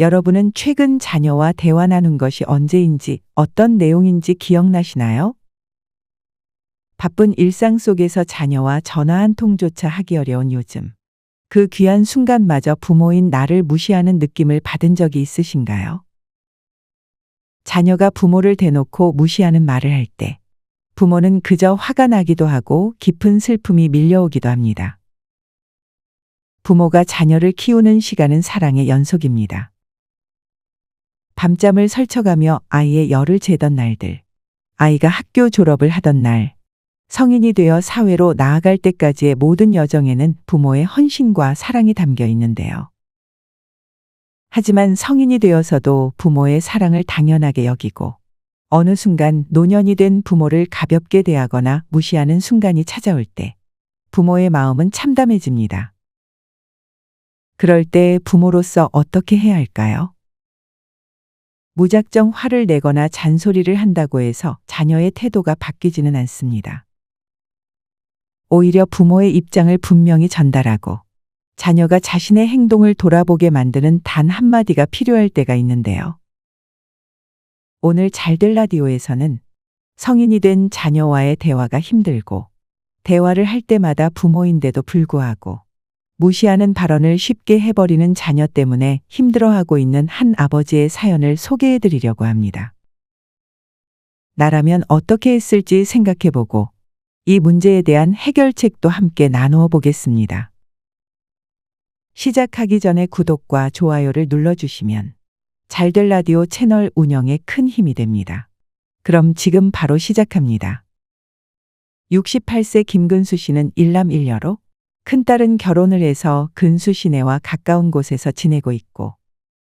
여러분은 최근 자녀와 대화 나눈 것이 언제인지 어떤 내용인지 기억나시나요? 바쁜 일상 속에서 자녀와 전화 한 통조차 하기 어려운 요즘. 그 귀한 순간마저 부모인 나를 무시하는 느낌을 받은 적이 있으신가요? 자녀가 부모를 대놓고 무시하는 말을 할 때, 부모는 그저 화가 나기도 하고 깊은 슬픔이 밀려오기도 합니다. 부모가 자녀를 키우는 시간은 사랑의 연속입니다. 밤잠을 설쳐가며 아이의 열을 재던 날들, 아이가 학교 졸업을 하던 날, 성인이 되어 사회로 나아갈 때까지의 모든 여정에는 부모의 헌신과 사랑이 담겨 있는데요. 하지만 성인이 되어서도 부모의 사랑을 당연하게 여기고 어느 순간 노년이 된 부모를 가볍게 대하거나 무시하는 순간이 찾아올 때 부모의 마음은 참담해집니다. 그럴 때 부모로서 어떻게 해야 할까요? 무작정 화를 내거나 잔소리를 한다고 해서 자녀의 태도가 바뀌지는 않습니다. 오히려 부모의 입장을 분명히 전달하고 자녀가 자신의 행동을 돌아보게 만드는 단 한마디가 필요할 때가 있는데요. 오늘 잘들 라디오에서는 성인이 된 자녀와의 대화가 힘들고 대화를 할 때마다 부모인데도 불구하고 무시하는 발언을 쉽게 해버리는 자녀 때문에 힘들어하고 있는 한 아버지의 사연을 소개해 드리려고 합니다. 나라면 어떻게 했을지 생각해 보고 이 문제에 대한 해결책도 함께 나누어 보겠습니다. 시작하기 전에 구독과 좋아요를 눌러주시면 잘될 라디오 채널 운영에 큰 힘이 됩니다. 그럼 지금 바로 시작합니다. 68세 김근수 씨는 일남 일녀로 큰딸은 결혼을 해서 근수 시내와 가까운 곳에서 지내고 있고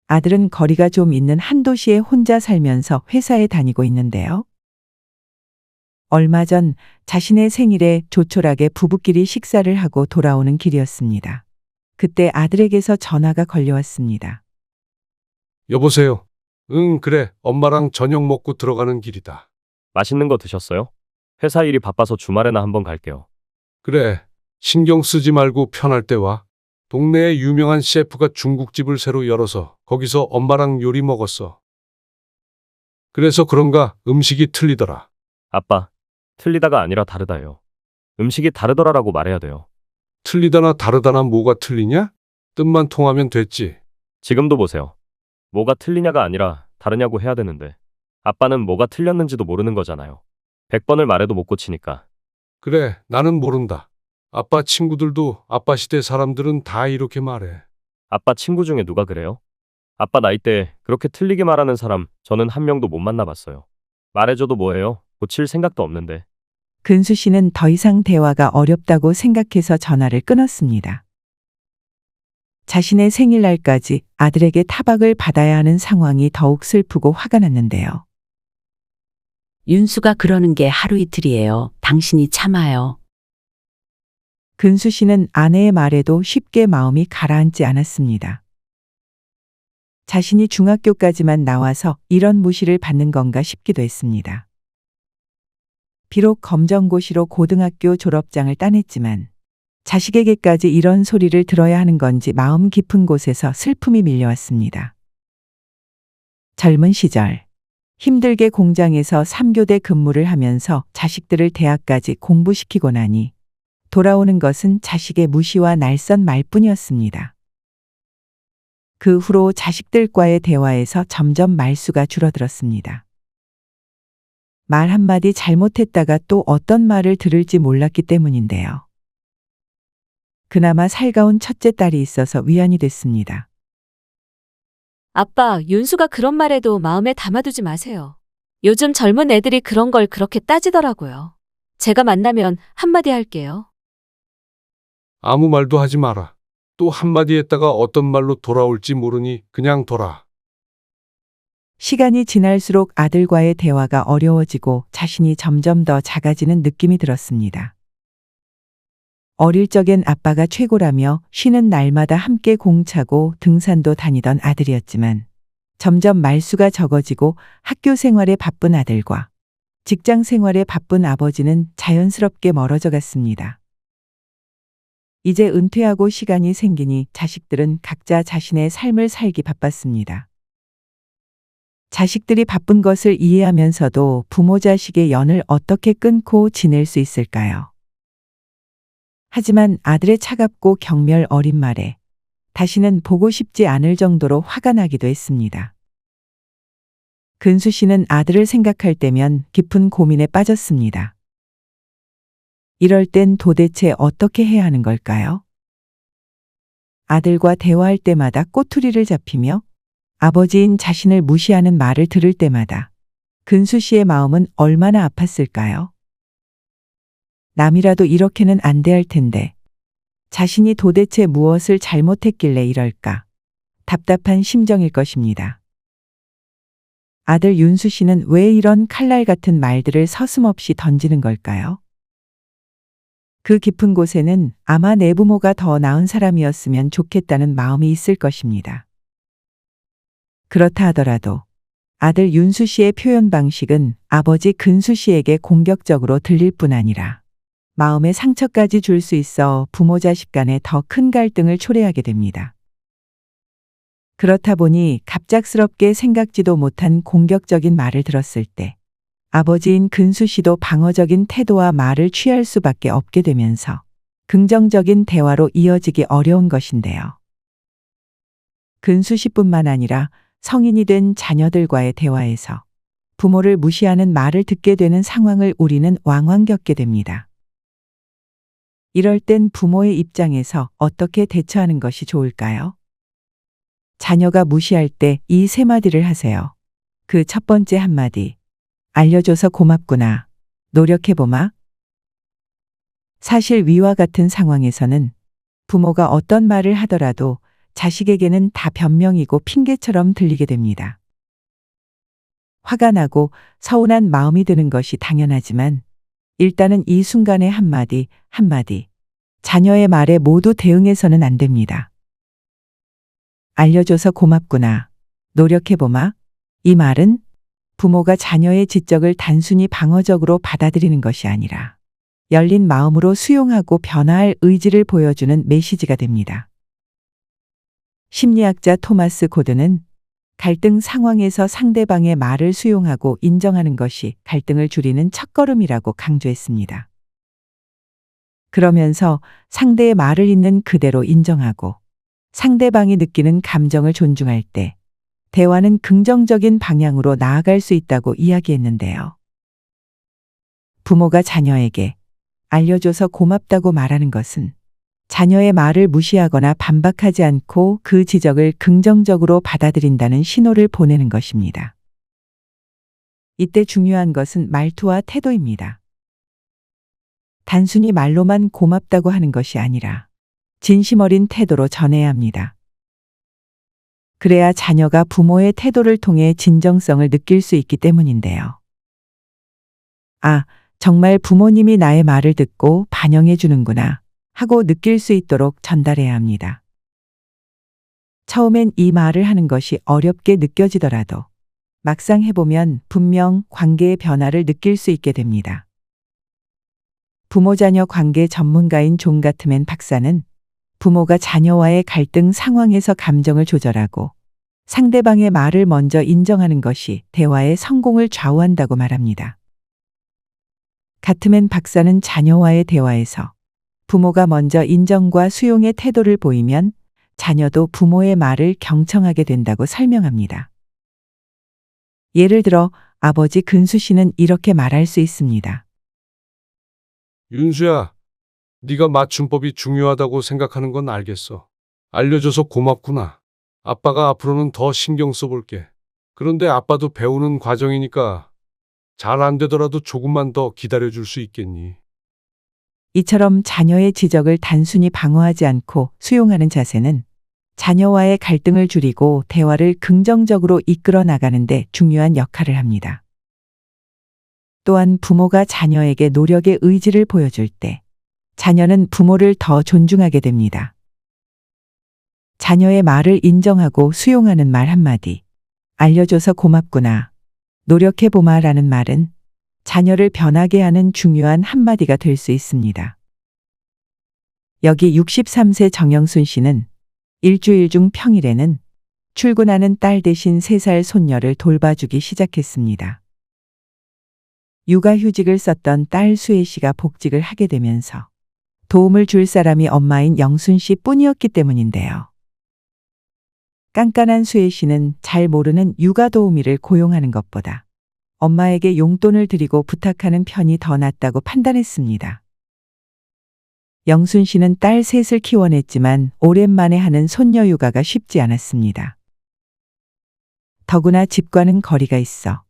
아들은 거리가 좀 있는 한 도시에 혼자 살면서 회사에 다니고 있는데요. 얼마 전 자신의 생일에 조촐하게 부부끼리 식사를 하고 돌아오는 길이었습니다. 그때 아들에게서 전화가 걸려왔습니다. 여보세요. 응, 그래. 엄마랑 저녁 먹고 들어가는 길이다. 맛있는 거 드셨어요? 회사 일이 바빠서 주말에나 한번 갈게요. 그래. 신경 쓰지 말고 편할 때 와. 동네에 유명한 셰프가 중국집을 새로 열어서 거기서 엄마랑 요리 먹었어. 그래서 그런가 음식이 틀리더라. 아빠, 틀리다가 아니라 다르다요. 음식이 다르더라라고 말해야 돼요. 틀리다나 다르다나 뭐가 틀리냐? 뜻만 통하면 됐지. 지금도 보세요. 뭐가 틀리냐가 아니라 다르냐고 해야 되는데 아빠는 뭐가 틀렸는지도 모르는 거잖아요. 100번을 말해도 못 고치니까. 그래, 나는 모른다. 아빠 친구들도 아빠 시대 사람들은 다 이렇게 말해. 아빠 친구 중에 누가 그래요? 아빠 나이 때 그렇게 틀리게 말하는 사람 저는 한 명도 못 만나봤어요. 말해줘도 뭐해요? 고칠 생각도 없는데. 근수 씨는 더 이상 대화가 어렵다고 생각해서 전화를 끊었습니다. 자신의 생일날까지 아들에게 타박을 받아야 하는 상황이 더욱 슬프고 화가 났는데요. 윤수가 그러는 게 하루 이틀이에요. 당신이 참아요. 근수 씨는 아내의 말에도 쉽게 마음이 가라앉지 않았습니다. 자신이 중학교까지만 나와서 이런 무시를 받는 건가 싶기도 했습니다. 비록 검정고시로 고등학교 졸업장을 따냈지만 자식에게까지 이런 소리를 들어야 하는 건지 마음 깊은 곳에서 슬픔이 밀려왔습니다. 젊은 시절 힘들게 공장에서 3교대 근무를 하면서 자식들을 대학까지 공부시키고 나니 돌아오는 것은 자식의 무시와 날선 말뿐이었습니다. 그 후로 자식들과의 대화에서 점점 말수가 줄어들었습니다. 말 한마디 잘못했다가 또 어떤 말을 들을지 몰랐기 때문인데요. 그나마 살가운 첫째 딸이 있어서 위안이 됐습니다. 아빠, 윤수가 그런 말에도 마음에 담아두지 마세요. 요즘 젊은 애들이 그런 걸 그렇게 따지더라고요. 제가 만나면 한마디 할게요. 아무 말도 하지 마라. 또 한마디 했다가 어떤 말로 돌아올지 모르니 그냥 둬라. 시간이 지날수록 아들과의 대화가 어려워지고 자신이 점점 더 작아지는 느낌이 들었습니다. 어릴 적엔 아빠가 최고라며 쉬는 날마다 함께 공차고 등산도 다니던 아들이었지만 점점 말수가 적어지고 학교 생활에 바쁜 아들과 직장 생활에 바쁜 아버지는 자연스럽게 멀어져 갔습니다. 이제 은퇴하고 시간이 생기니 자식들은 각자 자신의 삶을 살기 바빴습니다. 자식들이 바쁜 것을 이해하면서도 부모 자식의 연을 어떻게 끊고 지낼 수 있을까요? 하지만 아들의 차갑고 경멸 어린 말에 다시는 보고 싶지 않을 정도로 화가 나기도 했습니다. 근수 씨는 아들을 생각할 때면 깊은 고민에 빠졌습니다. 이럴 땐 도대체 어떻게 해야 하는 걸까요? 아들과 대화할 때마다 꼬투리를 잡히며 아버지인 자신을 무시하는 말을 들을 때마다 근수 씨의 마음은 얼마나 아팠을까요? 남이라도 이렇게는 안 돼 할 텐데 자신이 도대체 무엇을 잘못했길래 이럴까 답답한 심정일 것입니다. 아들 윤수 씨는 왜 이런 칼날 같은 말들을 서슴없이 던지는 걸까요? 그 깊은 곳에는 아마 내 부모가 더 나은 사람이었으면 좋겠다는 마음이 있을 것입니다. 그렇다 하더라도 아들 윤수 씨의 표현 방식은 아버지 근수 씨에게 공격적으로 들릴 뿐 아니라 마음의 상처까지 줄 수 있어 부모 자식 간에 더 큰 갈등을 초래하게 됩니다. 그렇다 보니 갑작스럽게 생각지도 못한 공격적인 말을 들었을 때 아버지인 근수 씨도 방어적인 태도와 말을 취할 수밖에 없게 되면서 긍정적인 대화로 이어지기 어려운 것인데요. 근수 씨뿐만 아니라 성인이 된 자녀들과의 대화에서 부모를 무시하는 말을 듣게 되는 상황을 우리는 왕왕 겪게 됩니다. 이럴 땐 부모의 입장에서 어떻게 대처하는 것이 좋을까요? 자녀가 무시할 때 이 세 마디를 하세요. 그 첫 번째 한마디. 알려줘서 고맙구나. 노력해보마. 사실 위와 같은 상황에서는 부모가 어떤 말을 하더라도 자식에게는 다 변명이고 핑계처럼 들리게 됩니다. 화가 나고 서운한 마음이 드는 것이 당연하지만 일단은 이 순간의 한마디, 한마디. 자녀의 말에 모두 대응해서는 안 됩니다. 알려줘서 고맙구나. 노력해보마. 이 말은 부모가 자녀의 지적을 단순히 방어적으로 받아들이는 것이 아니라 열린 마음으로 수용하고 변화할 의지를 보여주는 메시지가 됩니다. 심리학자 토마스 고드는 갈등 상황에서 상대방의 말을 수용하고 인정하는 것이 갈등을 줄이는 첫걸음이라고 강조했습니다. 그러면서 상대의 말을 있는 그대로 인정하고 상대방이 느끼는 감정을 존중할 때 대화는 긍정적인 방향으로 나아갈 수 있다고 이야기했는데요. 부모가 자녀에게 알려줘서 고맙다고 말하는 것은 자녀의 말을 무시하거나 반박하지 않고 그 지적을 긍정적으로 받아들인다는 신호를 보내는 것입니다. 이때 중요한 것은 말투와 태도입니다. 단순히 말로만 고맙다고 하는 것이 아니라 진심 어린 태도로 전해야 합니다. 그래야 자녀가 부모의 태도를 통해 진정성을 느낄 수 있기 때문인데요. 아, 정말 부모님이 나의 말을 듣고 반영해 주는구나 하고 느낄 수 있도록 전달해야 합니다. 처음엔 이 말을 하는 것이 어렵게 느껴지더라도 막상 해보면 분명 관계의 변화를 느낄 수 있게 됩니다. 부모 자녀 관계 전문가인 존 가트맨 박사는 부모가 자녀와의 갈등 상황에서 감정을 조절하고 상대방의 말을 먼저 인정하는 것이 대화의 성공을 좌우한다고 말합니다. 가트맨 박사는 자녀와의 대화에서 부모가 먼저 인정과 수용의 태도를 보이면 자녀도 부모의 말을 경청하게 된다고 설명합니다. 예를 들어 아버지 근수 씨는 이렇게 말할 수 있습니다. 윤수야, 네가 맞춤법이 중요하다고 생각하는 건 알겠어. 알려줘서 고맙구나. 아빠가 앞으로는 더 신경 써볼게. 그런데 아빠도 배우는 과정이니까 잘 안 되더라도 조금만 더 기다려줄 수 있겠니? 이처럼 자녀의 지적을 단순히 방어하지 않고 수용하는 자세는 자녀와의 갈등을 줄이고 대화를 긍정적으로 이끌어 나가는데 중요한 역할을 합니다. 또한 부모가 자녀에게 노력의 의지를 보여줄 때 자녀는 부모를 더 존중하게 됩니다. 자녀의 말을 인정하고 수용하는 말 한마디. 알려줘서 고맙구나. 노력해보마 라는 말은 자녀를 변하게 하는 중요한 한마디가 될 수 있습니다. 여기 63세 정영순 씨는 일주일 중 평일에는 출근하는 딸 대신 3살 손녀를 돌봐주기 시작했습니다. 육아휴직을 썼던 딸 수혜 씨가 복직을 하게 되면서 도움을 줄 사람이 엄마인 영순 씨 뿐이었기 때문인데요. 깐깐한 수혜 씨는 잘 모르는 육아 도우미를 고용하는 것보다 엄마에게 용돈을 드리고 부탁하는 편이 더 낫다고 판단했습니다. 영순 씨는 딸 셋을 키워냈지만 오랜만에 하는 손녀 육아가 쉽지 않았습니다. 더구나 집과는 거리가 있어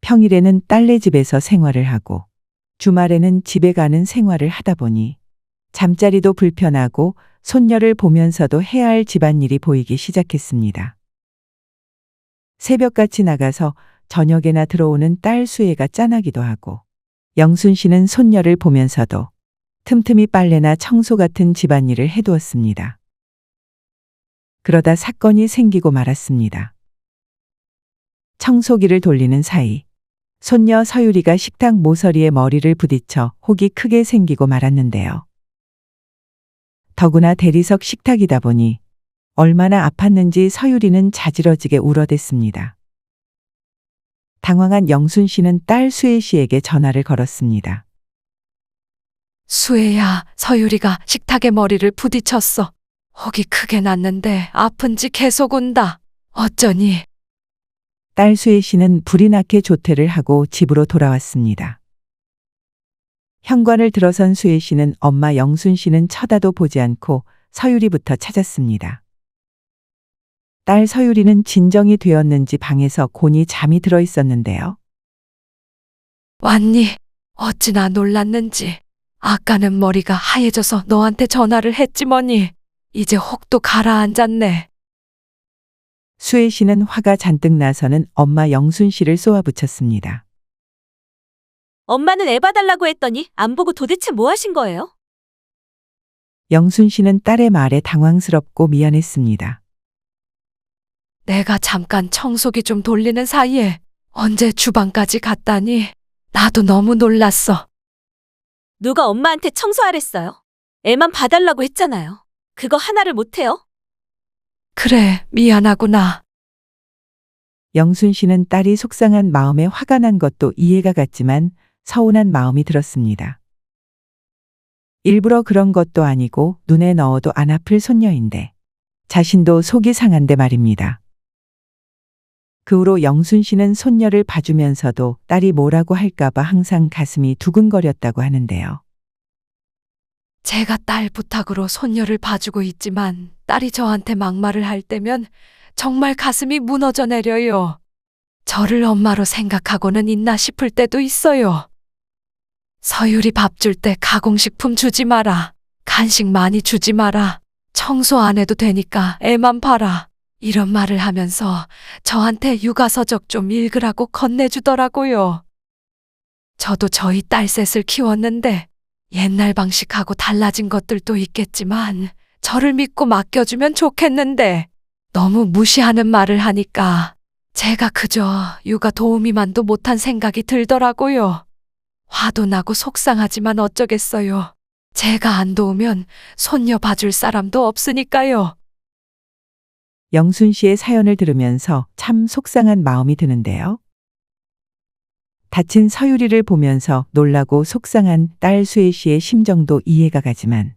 평일에는 딸네 집에서 생활을 하고 주말에는 집에 가는 생활을 하다 보니 잠자리도 불편하고 손녀를 보면서도 해야 할 집안일이 보이기 시작했습니다. 새벽같이 나가서 저녁에나 들어오는 딸 수혜가 짠하기도 하고 영순 씨는 손녀를 보면서도 틈틈이 빨래나 청소 같은 집안일을 해두었습니다. 그러다 사건이 생기고 말았습니다. 청소기를 돌리는 사이 손녀 서유리가 식탁 모서리에 머리를 부딪혀 혹이 크게 생기고 말았는데요. 더구나 대리석 식탁이다 보니 얼마나 아팠는지 서유리는 자지러지게 울어댔습니다. 당황한 영순 씨는 딸 수혜 씨에게 전화를 걸었습니다. 수혜야, 서유리가 식탁에 머리를 부딪혔어. 혹이 크게 났는데 아픈지 계속 운다. 어쩌니? 딸 수혜 씨는 불이 나게 조퇴를 하고 집으로 돌아왔습니다. 현관을 들어선 수혜 씨는 엄마 영순 씨는 쳐다도 보지 않고 서유리부터 찾았습니다. 딸 서유리는 진정이 되었는지 방에서 곤히 잠이 들어 있었는데요. 왔니? 어찌나 놀랐는지. 아까는 머리가 하얘져서 너한테 전화를 했지 뭐니. 이제 혹도 가라앉았네. 수혜 씨는 화가 잔뜩 나서는 엄마 영순 씨를 쏘아붙였습니다. 엄마는 애 봐달라고 했더니 안 보고 도대체 뭐 하신 거예요? 영순 씨는 딸의 말에 당황스럽고 미안했습니다. 내가 잠깐 청소기 좀 돌리는 사이에 언제 주방까지 갔다니. 나도 너무 놀랐어. 누가 엄마한테 청소하랬어요? 애만 봐달라고 했잖아요. 그거 하나를 못해요? 그래, 미안하구나. 영순 씨는 딸이 속상한 마음에 화가 난 것도 이해가 갔지만 서운한 마음이 들었습니다. 일부러 그런 것도 아니고 눈에 넣어도 안 아플 손녀인데 자신도 속이 상한데 말입니다. 그 후로 영순 씨는 손녀를 봐주면서도 딸이 뭐라고 할까봐 항상 가슴이 두근거렸다고 하는데요. 제가 딸 부탁으로 손녀를 봐주고 있지만 딸이 저한테 막말을 할 때면 정말 가슴이 무너져 내려요. 저를 엄마로 생각하고는 있나 싶을 때도 있어요. 서율이 밥 줄 때 가공식품 주지 마라. 간식 많이 주지 마라. 청소 안 해도 되니까 애만 봐라. 이런 말을 하면서 저한테 육아서적 좀 읽으라고 건네주더라고요. 저도 저희 딸 셋을 키웠는데 옛날 방식하고 달라진 것들도 있겠지만 저를 믿고 맡겨주면 좋겠는데 너무 무시하는 말을 하니까 제가 그저 육아 도우미만도 못한 생각이 들더라고요. 화도 나고 속상하지만 어쩌겠어요. 제가 안 도우면 손녀 봐줄 사람도 없으니까요. 영순 씨의 사연을 들으면서 참 속상한 마음이 드는데요. 다친 서유리를 보면서 놀라고 속상한 딸 수혜 씨의 심정도 이해가 가지만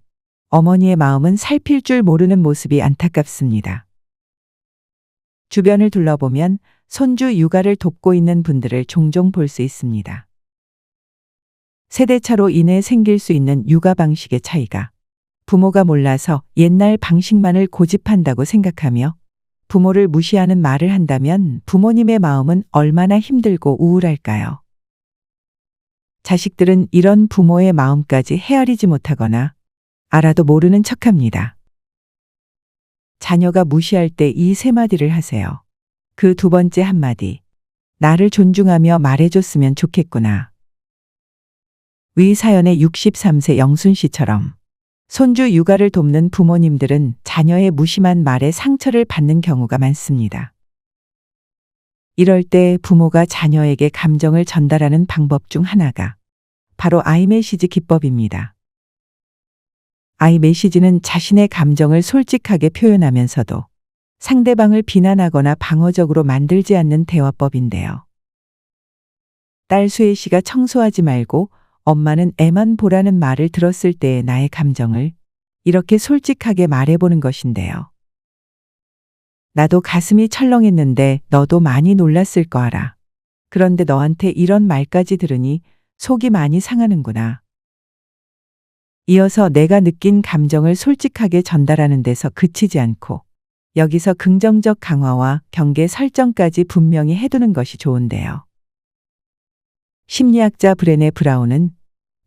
어머니의 마음은 살필 줄 모르는 모습이 안타깝습니다. 주변을 둘러보면 손주 육아를 돕고 있는 분들을 종종 볼 수 있습니다. 세대차로 인해 생길 수 있는 육아 방식의 차이가 부모가 몰라서 옛날 방식만을 고집한다고 생각하며 부모를 무시하는 말을 한다면 부모님의 마음은 얼마나 힘들고 우울할까요? 자식들은 이런 부모의 마음까지 헤아리지 못하거나 알아도 모르는 척합니다. 자녀가 무시할 때 이 세 마디를 하세요. 그 두 번째 한마디. 나를 존중하며 말해줬으면 좋겠구나. 위 사연의 63세 영순 씨처럼 손주 육아를 돕는 부모님들은 자녀의 무심한 말에 상처를 받는 경우가 많습니다. 이럴 때 부모가 자녀에게 감정을 전달하는 방법 중 하나가 바로 아이메시지 기법입니다. 아이 메시지는 자신의 감정을 솔직하게 표현하면서도 상대방을 비난하거나 방어적으로 만들지 않는 대화법인데요. 딸 수혜 씨가 청소하지 말고 엄마는 애만 보라는 말을 들었을 때의 나의 감정을 이렇게 솔직하게 말해보는 것인데요. 나도 가슴이 철렁했는데 너도 많이 놀랐을 거 알아. 그런데 너한테 이런 말까지 들으니 속이 많이 상하는구나. 이어서 내가 느낀 감정을 솔직하게 전달하는 데서 그치지 않고 여기서 긍정적 강화와 경계 설정까지 분명히 해두는 것이 좋은데요. 심리학자 브레네 브라운은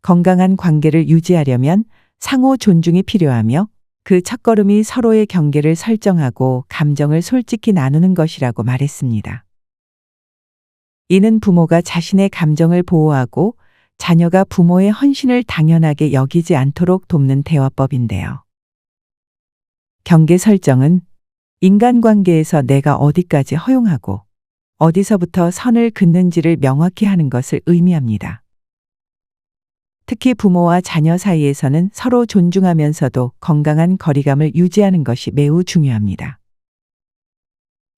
건강한 관계를 유지하려면 상호 존중이 필요하며 그 첫걸음이 서로의 경계를 설정하고 감정을 솔직히 나누는 것이라고 말했습니다. 이는 부모가 자신의 감정을 보호하고 자녀가 부모의 헌신을 당연하게 여기지 않도록 돕는 대화법인데요. 경계 설정은 인간관계에서 내가 어디까지 허용하고 어디서부터 선을 긋는지를 명확히 하는 것을 의미합니다. 특히 부모와 자녀 사이에서는 서로 존중하면서도 건강한 거리감을 유지하는 것이 매우 중요합니다.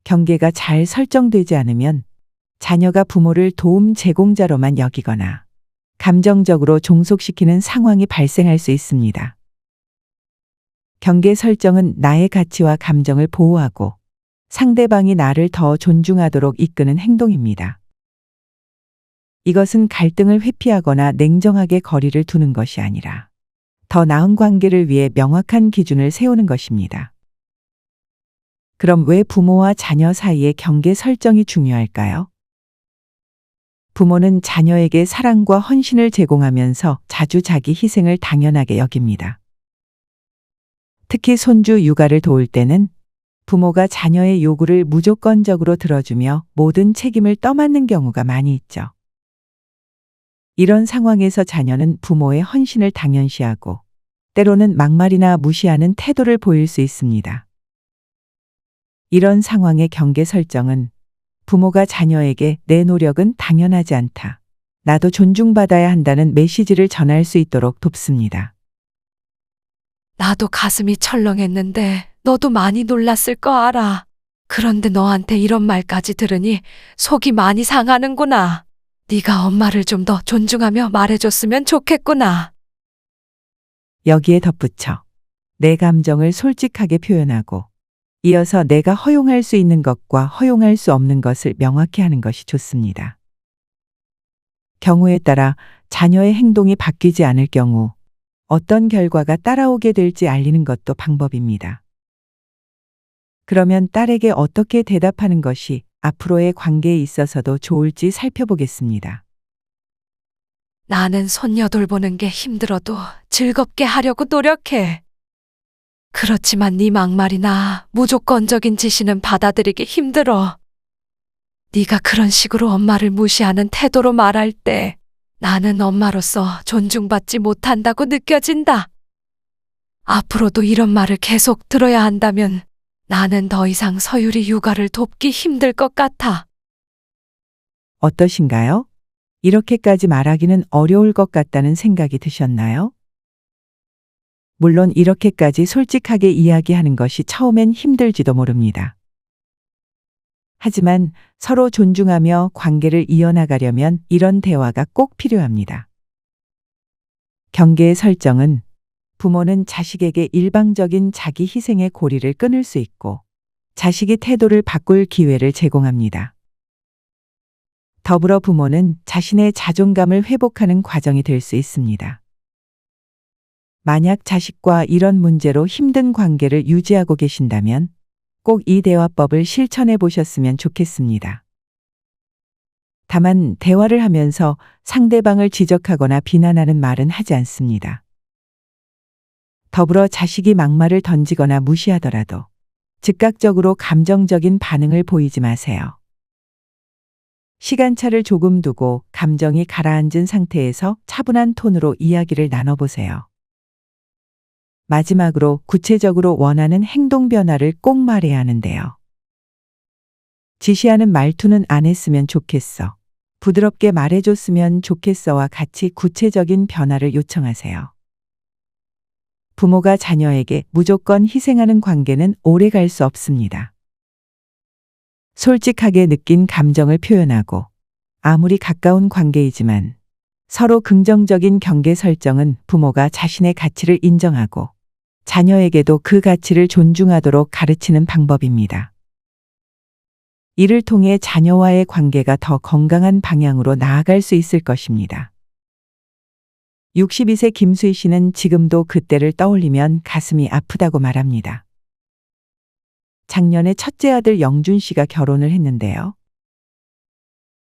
경계가 잘 설정되지 않으면 자녀가 부모를 도움 제공자로만 여기거나 감정적으로 종속시키는 상황이 발생할 수 있습니다. 경계 설정은 나의 가치와 감정을 보호하고 상대방이 나를 더 존중하도록 이끄는 행동입니다. 이것은 갈등을 회피하거나 냉정하게 거리를 두는 것이 아니라 더 나은 관계를 위해 명확한 기준을 세우는 것입니다. 그럼 왜 부모와 자녀 사이의 경계 설정이 중요할까요? 부모는 자녀에게 사랑과 헌신을 제공하면서 자주 자기 희생을 당연하게 여깁니다. 특히 손주 육아를 도울 때는 부모가 자녀의 요구를 무조건적으로 들어주며 모든 책임을 떠맡는 경우가 많이 있죠. 이런 상황에서 자녀는 부모의 헌신을 당연시하고 때로는 막말이나 무시하는 태도를 보일 수 있습니다. 이런 상황의 경계 설정은 부모가 자녀에게 내 노력은 당연하지 않다. 나도 존중받아야 한다는 메시지를 전할 수 있도록 돕습니다. 나도 가슴이 철렁했는데 너도 많이 놀랐을 거 알아. 그런데 너한테 이런 말까지 들으니 속이 많이 상하는구나. 네가 엄마를 좀 더 존중하며 말해줬으면 좋겠구나. 여기에 덧붙여 내 감정을 솔직하게 표현하고 이어서 내가 허용할 수 있는 것과 허용할 수 없는 것을 명확히 하는 것이 좋습니다. 경우에 따라 자녀의 행동이 바뀌지 않을 경우 어떤 결과가 따라오게 될지 알리는 것도 방법입니다. 그러면 딸에게 어떻게 대답하는 것이 앞으로의 관계에 있어서도 좋을지 살펴보겠습니다. 나는 손녀 돌보는 게 힘들어도 즐겁게 하려고 노력해. 그렇지만 네 막말이나 무조건적인 지시는 받아들이기 힘들어. 네가 그런 식으로 엄마를 무시하는 태도로 말할 때 나는 엄마로서 존중받지 못한다고 느껴진다. 앞으로도 이런 말을 계속 들어야 한다면 나는 더 이상 서유리 육아를 돕기 힘들 것 같아. 어떠신가요? 이렇게까지 말하기는 어려울 것 같다는 생각이 드셨나요? 물론 이렇게까지 솔직하게 이야기하는 것이 처음엔 힘들지도 모릅니다. 하지만 서로 존중하며 관계를 이어나가려면 이런 대화가 꼭 필요합니다. 경계의 설정은 부모는 자식에게 일방적인 자기 희생의 고리를 끊을 수 있고 자식이 태도를 바꿀 기회를 제공합니다. 더불어 부모는 자신의 자존감을 회복하는 과정이 될 수 있습니다. 만약 자식과 이런 문제로 힘든 관계를 유지하고 계신다면 꼭 이 대화법을 실천해 보셨으면 좋겠습니다. 다만 대화를 하면서 상대방을 지적하거나 비난하는 말은 하지 않습니다. 더불어 자식이 막말을 던지거나 무시하더라도 즉각적으로 감정적인 반응을 보이지 마세요. 시간차를 조금 두고 감정이 가라앉은 상태에서 차분한 톤으로 이야기를 나눠보세요. 마지막으로 구체적으로 원하는 행동 변화를 꼭 말해야 하는데요. 지시하는 말투는 안 했으면 좋겠어. 부드럽게 말해줬으면 좋겠어와 같이 구체적인 변화를 요청하세요. 부모가 자녀에게 무조건 희생하는 관계는 오래 갈 수 없습니다. 솔직하게 느낀 감정을 표현하고 아무리 가까운 관계이지만 서로 긍정적인 경계 설정은 부모가 자신의 가치를 인정하고 자녀에게도 그 가치를 존중하도록 가르치는 방법입니다. 이를 통해 자녀와의 관계가 더 건강한 방향으로 나아갈 수 있을 것입니다. 62세 김수희 씨는 지금도 그때를 떠올리면 가슴이 아프다고 말합니다. 작년에 첫째 아들 영준 씨가 결혼을 했는데요.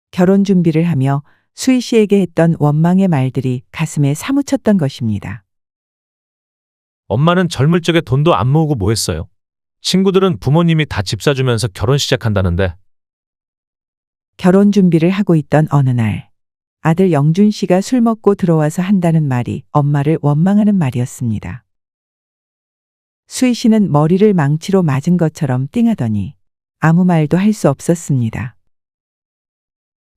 결혼 준비를 하며 수희 씨에게 했던 원망의 말들이 가슴에 사무쳤던 것입니다. 엄마는 젊을 적에 돈도 안 모으고 뭐 했어요? 친구들은 부모님이 다 집 사주면서 결혼 시작한다는데 결혼 준비를 하고 있던 어느 날, 아들 영준 씨가 술 먹고 들어와서 한다는 말이 엄마를 원망하는 말이었습니다. 수희 씨는 머리를 망치로 맞은 것처럼 띵하더니 아무 말도 할 수 없었습니다.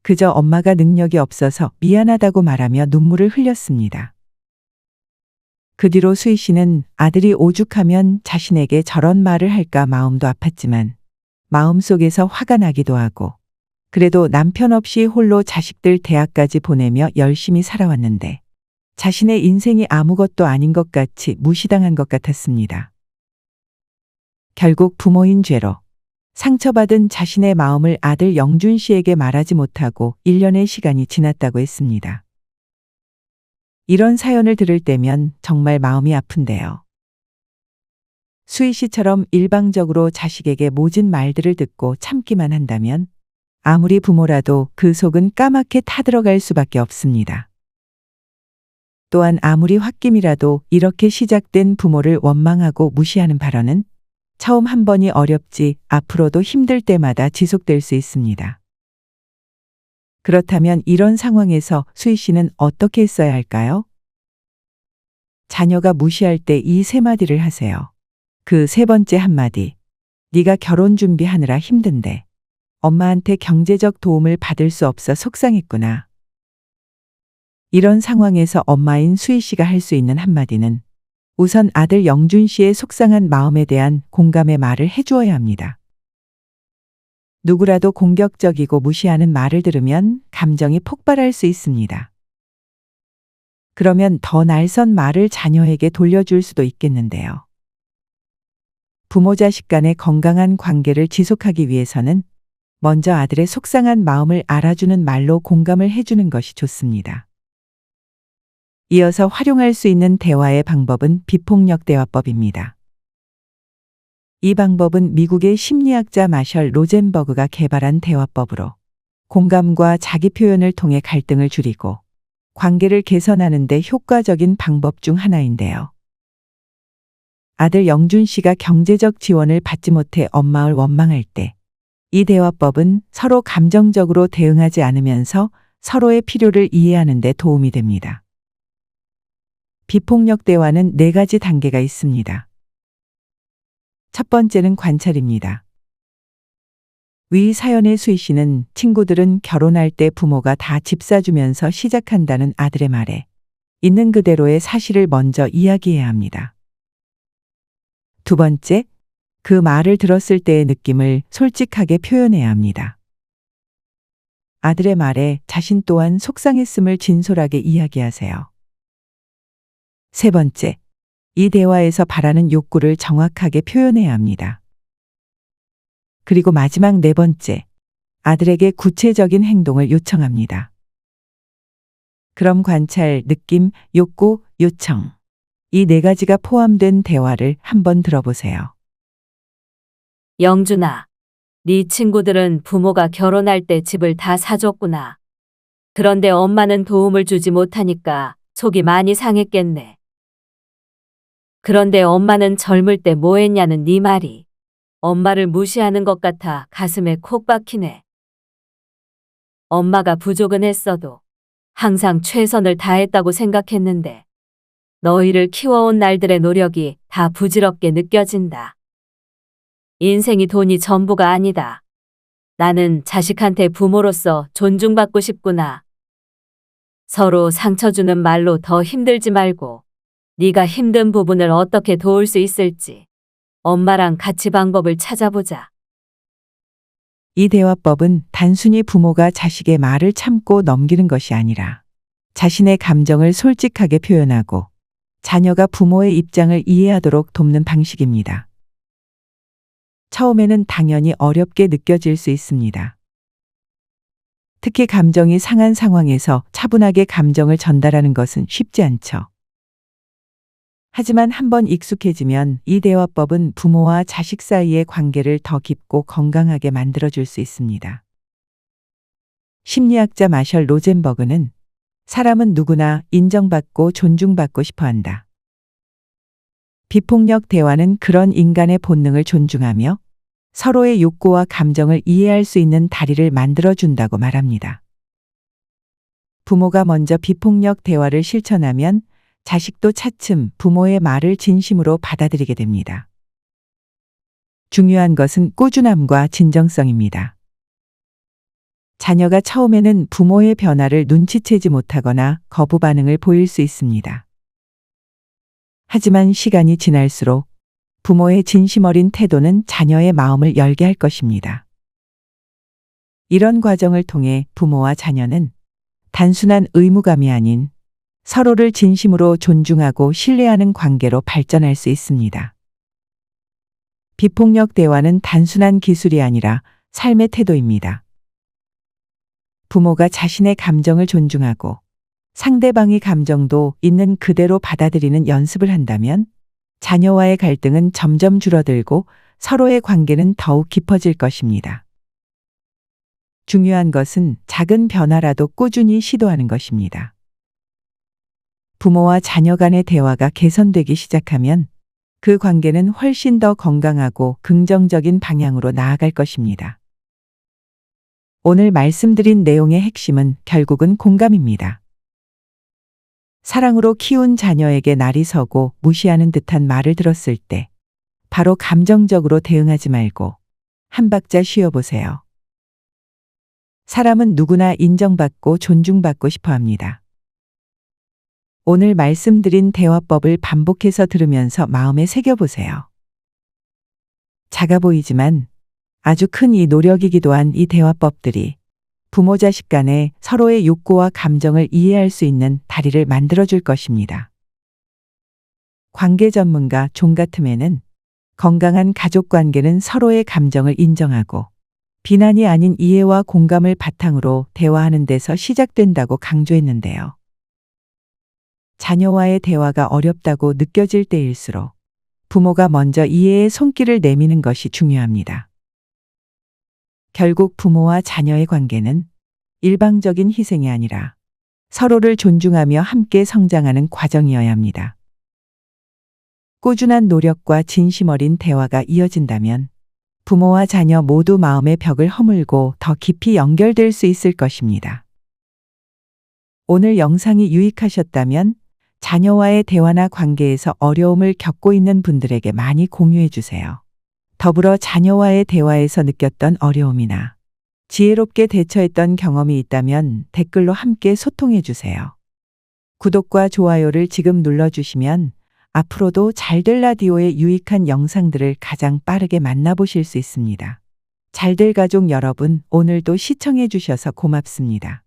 그저 엄마가 능력이 없어서 미안하다고 말하며 눈물을 흘렸습니다. 그 뒤로 수희 씨는 아들이 오죽하면 자신에게 저런 말을 할까 마음도 아팠지만 마음속에서 화가 나기도 하고 그래도 남편 없이 홀로 자식들 대학까지 보내며 열심히 살아왔는데 자신의 인생이 아무것도 아닌 것 같이 무시당한 것 같았습니다. 결국 부모인 죄로 상처받은 자신의 마음을 아들 영준 씨에게 말하지 못하고 1년의 시간이 지났다고 했습니다. 이런 사연을 들을 때면 정말 마음이 아픈데요. 수희 씨처럼 일방적으로 자식에게 모진 말들을 듣고 참기만 한다면 아무리 부모라도 그 속은 까맣게 타들어갈 수밖에 없습니다. 또한 아무리 홧김이라도 이렇게 시작된 부모를 원망하고 무시하는 발언은 처음 한 번이 어렵지 앞으로도 힘들 때마다 지속될 수 있습니다. 그렇다면 이런 상황에서 수희 씨는 어떻게 했어야 할까요? 자녀가 무시할 때 이 세 마디를 하세요. 그 세 번째 한마디. 네가 결혼 준비하느라 힘든데 엄마한테 경제적 도움을 받을 수 없어 속상했구나. 이런 상황에서 엄마인 수희 씨가 할 수 있는 한마디는 우선 아들 영준 씨의 속상한 마음에 대한 공감의 말을 해주어야 합니다. 누구라도 공격적이고 무시하는 말을 들으면 감정이 폭발할 수 있습니다. 그러면 더 날선 말을 자녀에게 돌려줄 수도 있겠는데요. 부모 자식 간의 건강한 관계를 지속하기 위해서는 먼저 아들의 속상한 마음을 알아주는 말로 공감을 해주는 것이 좋습니다. 이어서 활용할 수 있는 대화의 방법은 비폭력 대화법입니다. 이 방법은 미국의 심리학자 마셜 로젠버그가 개발한 대화법으로 공감과 자기 표현을 통해 갈등을 줄이고 관계를 개선하는 데 효과적인 방법 중 하나인데요. 아들 영준 씨가 경제적 지원을 받지 못해 엄마를 원망할 때 이 대화법은 서로 감정적으로 대응하지 않으면서 서로의 필요를 이해하는 데 도움이 됩니다. 비폭력 대화는 네 가지 단계가 있습니다. 첫 번째는 관찰입니다. 위 사연의 수희 씨는 친구들은 결혼할 때 부모가 다 집 사주면서 시작한다는 아들의 말에 있는 그대로의 사실을 먼저 이야기해야 합니다. 두 번째, 그 말을 들었을 때의 느낌을 솔직하게 표현해야 합니다. 아들의 말에 자신 또한 속상했음을 진솔하게 이야기하세요. 세 번째, 이 대화에서 바라는 욕구를 정확하게 표현해야 합니다. 그리고 마지막 네 번째, 아들에게 구체적인 행동을 요청합니다. 그럼 관찰, 느낌, 욕구, 요청. 이 네 가지가 포함된 대화를 한번 들어보세요. 영준아, 네 친구들은 부모가 결혼할 때 집을 다 사줬구나. 그런데 엄마는 도움을 주지 못하니까 속이 많이 상했겠네. 그런데 엄마는 젊을 때 뭐 했냐는 네 말이 엄마를 무시하는 것 같아 가슴에 콕 박히네. 엄마가 부족은 했어도 항상 최선을 다했다고 생각했는데 너희를 키워온 날들의 노력이 다 부질없게 느껴진다. 인생이 돈이 전부가 아니다. 나는 자식한테 부모로서 존중받고 싶구나. 서로 상처 주는 말로 더 힘들지 말고 네가 힘든 부분을 어떻게 도울 수 있을지 엄마랑 같이 방법을 찾아보자. 이 대화법은 단순히 부모가 자식의 말을 참고 넘기는 것이 아니라 자신의 감정을 솔직하게 표현하고 자녀가 부모의 입장을 이해하도록 돕는 방식입니다. 처음에는 당연히 어렵게 느껴질 수 있습니다. 특히 감정이 상한 상황에서 차분하게 감정을 전달하는 것은 쉽지 않죠. 하지만 한번 익숙해지면 이 대화법은 부모와 자식 사이의 관계를 더 깊고 건강하게 만들어줄 수 있습니다. 심리학자 마셜 로젠버그는 사람은 누구나 인정받고 존중받고 싶어 한다. 비폭력 대화는 그런 인간의 본능을 존중하며 서로의 욕구와 감정을 이해할 수 있는 다리를 만들어준다고 말합니다. 부모가 먼저 비폭력 대화를 실천하면 자식도 차츰 부모의 말을 진심으로 받아들이게 됩니다. 중요한 것은 꾸준함과 진정성입니다. 자녀가 처음에는 부모의 변화를 눈치채지 못하거나 거부 반응을 보일 수 있습니다. 하지만 시간이 지날수록 부모의 진심 어린 태도는 자녀의 마음을 열게 할 것입니다. 이런 과정을 통해 부모와 자녀는 단순한 의무감이 아닌 서로를 진심으로 존중하고 신뢰하는 관계로 발전할 수 있습니다. 비폭력 대화는 단순한 기술이 아니라 삶의 태도입니다. 부모가 자신의 감정을 존중하고 상대방의 감정도 있는 그대로 받아들이는 연습을 한다면 자녀와의 갈등은 점점 줄어들고 서로의 관계는 더욱 깊어질 것입니다. 중요한 것은 작은 변화라도 꾸준히 시도하는 것입니다. 부모와 자녀 간의 대화가 개선되기 시작하면 그 관계는 훨씬 더 건강하고 긍정적인 방향으로 나아갈 것입니다. 오늘 말씀드린 내용의 핵심은 결국은 공감입니다. 사랑으로 키운 자녀에게 날이 서고 무시하는 듯한 말을 들었을 때 바로 감정적으로 대응하지 말고 한 박자 쉬어보세요. 사람은 누구나 인정받고 존중받고 싶어 합니다. 오늘 말씀드린 대화법을 반복해서 들으면서 마음에 새겨보세요. 작아 보이지만 아주 큰 이 노력이기도 한 이 대화법들이 부모 자식 간에 서로의 욕구와 감정을 이해할 수 있는 다리를 만들어줄 것입니다. 관계 전문가 종 같음에는 건강한 가족 관계는 서로의 감정을 인정하고 비난이 아닌 이해와 공감을 바탕으로 대화하는 데서 시작된다고 강조했는데요. 자녀와의 대화가 어렵다고 느껴질 때일수록 부모가 먼저 이해의 손길을 내미는 것이 중요합니다. 결국 부모와 자녀의 관계는 일방적인 희생이 아니라 서로를 존중하며 함께 성장하는 과정이어야 합니다. 꾸준한 노력과 진심 어린 대화가 이어진다면 부모와 자녀 모두 마음의 벽을 허물고 더 깊이 연결될 수 있을 것입니다. 오늘 영상이 유익하셨다면 자녀와의 대화나 관계에서 어려움을 겪고 있는 분들에게 많이 공유해 주세요. 더불어 자녀와의 대화에서 느꼈던 어려움이나 지혜롭게 대처했던 경험이 있다면 댓글로 함께 소통해 주세요. 구독과 좋아요를 지금 눌러주시면 앞으로도 잘될 라디오의 유익한 영상들을 가장 빠르게 만나보실 수 있습니다. 잘될 가족 여러분, 오늘도 시청해 주셔서 고맙습니다.